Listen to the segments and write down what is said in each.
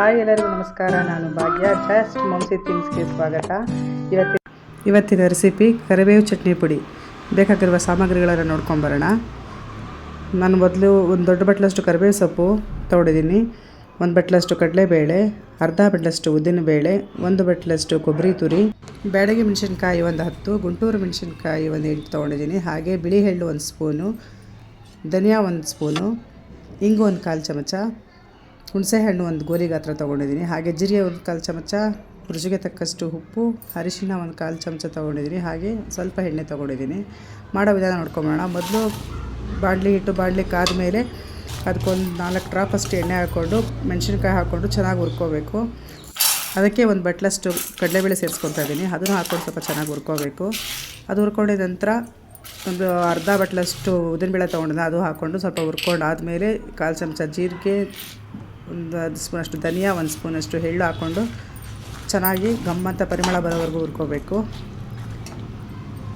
Hi ಎಲ್ಲರಿಗೂ ನಮಸ್ಕಾರ. ನಾನು ಭಾಗ್ಯ. ಜಸ್ಟ್ ಮಂಸಿ ತಿನ್ಸ್ಗೆ ಸ್ವಾಗತ. ಇವತ್ತಿ ಇವತ್ತಿನ ರೆಸಿಪಿ ಕರಿಬೇವು ಚಟ್ನಿ ಪುಡಿ. ಬೇಕಾಗಿರುವ ಸಾಮಗ್ರಿಗಳನ್ನು ನೋಡ್ಕೊಂಬರೋಣ ನಾನು ಮೊದಲು ಒಂದು ದೊಡ್ಡ ಬಟ್ಲಷ್ಟು ಕರಿಬೇವು ಸೊಪ್ಪು ತೊಗೊಂಡಿದ್ದೀನಿ. ಒಂದು ಬಟ್ಲಷ್ಟು ಕಡಲೆಬೇಳೆ, ಅರ್ಧ ಬಟ್ಲಷ್ಟು ಉದ್ದಿನಬೇಳೆ, ಒಂದು ಬಟ್ಲಷ್ಟು ಕೊಬ್ಬರಿ ತುರಿ, ಬ್ಯಾಡಗಿ ಮೆಣಸಿನ್ಕಾಯಿ ಒಂದು ಹತ್ತು, ಗುಂಟೂರು ಮೆಣಸಿನ್ಕಾಯಿ ಒಂದು ಎಂಟು ತೊಗೊಂಡಿದ್ದೀನಿ. ಹಾಗೆ ಬಿಳಿ ಎಳ್ಳು ಒಂದು ಸ್ಪೂನು, ಧನಿಯಾ ಒಂದು ಸ್ಪೂನು, ಇಂಗು ಒಂದು ಕಾಲು ಚಮಚ ಹುಣಸೆಹಣ್ಣು ಒಂದು ಗೋಲಿ ಗಾತ್ರ ತೊಗೊಂಡಿದ್ದೀನಿ. ಹಾಗೆ ಜೀರಿಗೆ ಒಂದು ಕಾಲು ಚಮಚ, ರುಚಿಗೆ ತಕ್ಕಷ್ಟು ಉಪ್ಪು, ಅರಿಶಿನ ಒಂದು ಕಾಲು ಚಮಚ ತೊಗೊಂಡಿದ್ದೀನಿ. ಹಾಗೆ ಸ್ವಲ್ಪ ಎಣ್ಣೆ ತೊಗೊಂಡಿದ್ದೀನಿ. ಮಾಡೋ ವಿಧಾನ ನೋಡ್ಕೊಂಬೋಣ ಮೊದಲು ಬಾಣಲಿ ಇಟ್ಟು ಬಾಣಲಿ ಕಾದ ಮೇಲೆ ಅದಕ್ಕೊಂದು ನಾಲ್ಕು ಡ್ರಾಪಷ್ಟು ಎಣ್ಣೆ ಹಾಕ್ಕೊಂಡು, ಮೆಣಸಿನ್ಕಾಯಿ ಹಾಕ್ಕೊಂಡು ಚೆನ್ನಾಗಿ ಹುರ್ಕೋಬೇಕು. ಅದಕ್ಕೆ ಒಂದು ಬಟ್ಲಷ್ಟು ಕಡಲೆಬೇಳೆ ಸೇರಿಸ್ಕೊತಾ ಇದ್ದೀನಿ. ಅದನ್ನು ಹಾಕ್ಕೊಂಡು ಸ್ವಲ್ಪ ಚೆನ್ನಾಗಿ ಹುರ್ಕೋಬೇಕು. ಅದು ಹುರ್ಕೊಂಡಿದ ನಂತರ ಒಂದು ಅರ್ಧ ಬಟ್ಲಷ್ಟು ಉದ್ದಿನಬೇಳೆ ತೊಗೊಂಡಿದ್ದೆ ಅದು ಹಾಕ್ಕೊಂಡು ಸ್ವಲ್ಪ ಹುರ್ಕೊಂಡು ಆದಮೇಲೆ ಕಾಲು ಚಮಚ ಜೀರಿಗೆ ಒಂದು ಹತ್ತು ಸ್ಪೂನಷ್ಟು ಧನಿಯಾ, ಒಂದು ಸ್ಪೂನಷ್ಟು ಎಳ್ಳು ಹಾಕ್ಕೊಂಡು ಚೆನ್ನಾಗಿ ಗಮ್ಮಂತ ಪರಿಮಳ ಬರೋವರೆಗೂ ಹುರ್ಕೋಬೇಕು.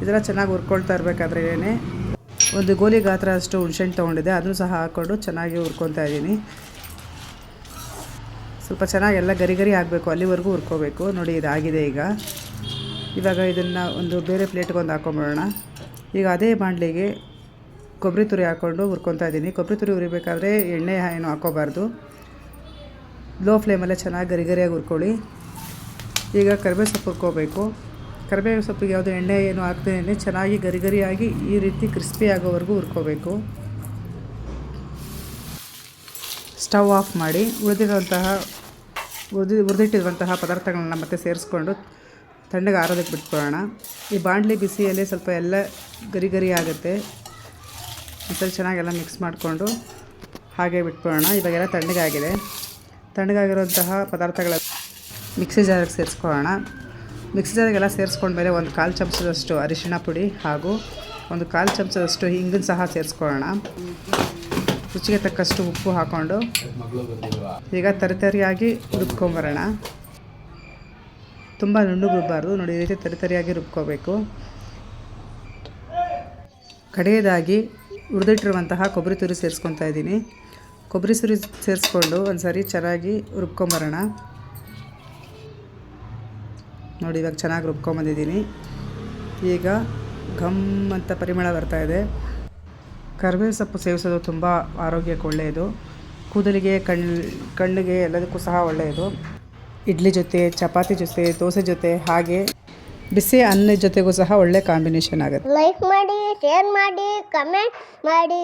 ಇದೆಲ್ಲ ಚೆನ್ನಾಗಿ ಹುರ್ಕೊಳ್ತಾ ಇರಬೇಕಾದ್ರೇ ಒಂದು ಗೋಲಿ ಗಾತ್ರ ಅಷ್ಟು ಹುಣ್ಸೆಹಣ್ಣು ತೊಗೊಂಡಿದ್ದೆ, ಅದನ್ನು ಸಹ ಹಾಕ್ಕೊಂಡು ಚೆನ್ನಾಗಿ ಹುರ್ಕೊತಾ ಇದ್ದೀನಿ. ಸ್ವಲ್ಪ ಚೆನ್ನಾಗಿ ಎಲ್ಲ ಗರಿ ಗರಿ ಆಗಬೇಕು, ಅಲ್ಲಿವರೆಗೂ ಹುರ್ಕೋಬೇಕು. ನೋಡಿ, ಇದಾಗಿದೆ ಈಗ. ಇವಾಗ ಇದನ್ನು ಒಂದು ಬೇರೆ ಪ್ಲೇಟ್ಗೆ ಒಂದು ಹಾಕೊಂಬಿಡೋಣ. ಈಗ ಅದೇ ಬಾಣಲಿಗೆ ಕೊಬ್ಬರಿ ತುರಿ ಹಾಕ್ಕೊಂಡು ಹುರ್ಕೊತಾ ಇದ್ದೀನಿ. ಕೊಬ್ಬರಿ ತುರಿ ಹುರಿಬೇಕಾದ್ರೆ ಎಣ್ಣೆ ಏನು ಹಾಕೋಬಾರ್ದು ಲೋ ಫ್ಲೇಮಲ್ಲೇ ಚೆನ್ನಾಗಿ ಗರಿ ಗರಿಯಾಗಿ ಹುರ್ಕೊಳ್ಳಿ. ಈಗ ಕರಿಬೇವು ಸೊಪ್ಪು ಹುರ್ಕೋಬೇಕು. ಕರಿಬೇವು ಸೊಪ್ಪಿಗೆ ಯಾವುದೇ ಎಣ್ಣೆ ಏನು ಹಾಕ್ತೇನೆ ಚೆನ್ನಾಗಿ ಗರಿ ಗರಿಯಾಗಿ ಈ ರೀತಿ ಕ್ರಿಸ್ಪಿ ಆಗೋವರೆಗೂ ಹುರ್ಕೋಬೇಕು. ಸ್ಟವ್ ಆಫ್ ಮಾಡಿ ಉಳಿದಿರುವಂತಹ ಉಳಿದಿ ಹುರಿದಿಟ್ಟಿರುವಂತಹ ಪದಾರ್ಥಗಳನ್ನ ಮತ್ತೆ ಸೇರಿಸ್ಕೊಂಡು ತಣ್ಣಗೆ ಆರೋದಕ್ಕೆ ಬಿಟ್ಕೊಳ್ಳೋಣ ಈ ಬಾಣಲಿ ಬಿಸಿಯಲ್ಲಿ ಸ್ವಲ್ಪ ಎಲ್ಲ ಗರಿ ಗರಿ ಆಗುತ್ತೆ. ಒಂದ್ಸಲ ಚೆನ್ನಾಗೆಲ್ಲ ಮಿಕ್ಸ್ ಮಾಡಿಕೊಂಡು ಹಾಗೆ ಬಿಟ್ಕೊಳ್ಳೋಣ ಇವಾಗೆಲ್ಲ ತಣ್ಣಗಾಗಿದೆ. ತಣ್ಣಗಾಗಿರುವಂತಹ ಪದಾರ್ಥಗಳ ಮಿಕ್ಸಿ ಜಾರಿಗೆ ಸೇರಿಸ್ಕೊಳ್ಳೋಣ. ಮಿಕ್ಸಿ ಜಾರಿಗೆಲ್ಲ ಸೇರಿಸ್ಕೊಂಡ್ಮೇಲೆ ಒಂದು ಕಾಲು ಚಮಚದಷ್ಟು ಅರಿಶಿಣ ಪುಡಿ ಹಾಗೂ ಒಂದು ಕಾಲು ಚಮಚದಷ್ಟು ಹಿಂಗನ್ನು ಸಹ ಸೇರಿಸ್ಕೊಳ್ಳೋಣ. ರುಚಿಗೆ ತಕ್ಕಷ್ಟು ಉಪ್ಪು ಹಾಕ್ಕೊಂಡು ಈಗ ತರಿತರಿಯಾಗಿ ರುಬ್ಕೊಂಬರೋಣ. ತುಂಬ ನುಣ್ಣು ರುಬ್ಬಾರ್ದು. ನೋಡಿ, ಈ ರೀತಿ ತರಿತರಿಯಾಗಿ ರುಬ್ಕೋಬೇಕು. ಕಡೆಯದಾಗಿ ಹುರಿದಿಟ್ಟಿರುವಂತಹ ಕೊಬ್ಬರಿ ತುರಿ ಸೇರಿಸ್ಕೊತಾ ಇದ್ದೀನಿ. ಕೊಬ್ಬರಿ ಸುರಿ ಸೇರಿಸ್ಕೊಂಡು ಒಂದು ಸರಿ ಚೆನ್ನಾಗಿ ರುಬ್ಕೊಂಬರೋಣ. ನೋಡಿ, ಇವಾಗ ಚೆನ್ನಾಗಿ ರುಬ್ಕೊಂಬಂದಿದ್ದೀನಿ. ಈಗ ಘಮ್ ಅಂತ ಪರಿಮಳ ಬರ್ತಾ ಇದೆ. ಕರಿಬೇವು ಸೊಪ್ಪು ಸೇವಿಸೋದು ತುಂಬ ಆರೋಗ್ಯಕ್ಕೆ ಒಳ್ಳೆಯದು. ಕೂದಲಿಗೆ ಕಣ್ಣು ಕಣ್ಣಿಗೆ ಎಲ್ಲದಕ್ಕೂ ಸಹ ಒಳ್ಳೆಯದು. ಇಡ್ಲಿ ಜೊತೆ, ಚಪಾತಿ ಜೊತೆ, ದೋಸೆ ಜೊತೆ, ಹಾಗೆ ಬಿಸಿ ಅನ್ನದ ಜೊತೆಗೂ ಸಹ ಒಳ್ಳೆ ಕಾಂಬಿನೇಷನ್ ಆಗುತ್ತೆ. ಲೈಕ್ ಮಾಡಿ ಶೇರ್ ಮಾಡಿ ಕಮೆಂಟ್ ಮಾಡಿ.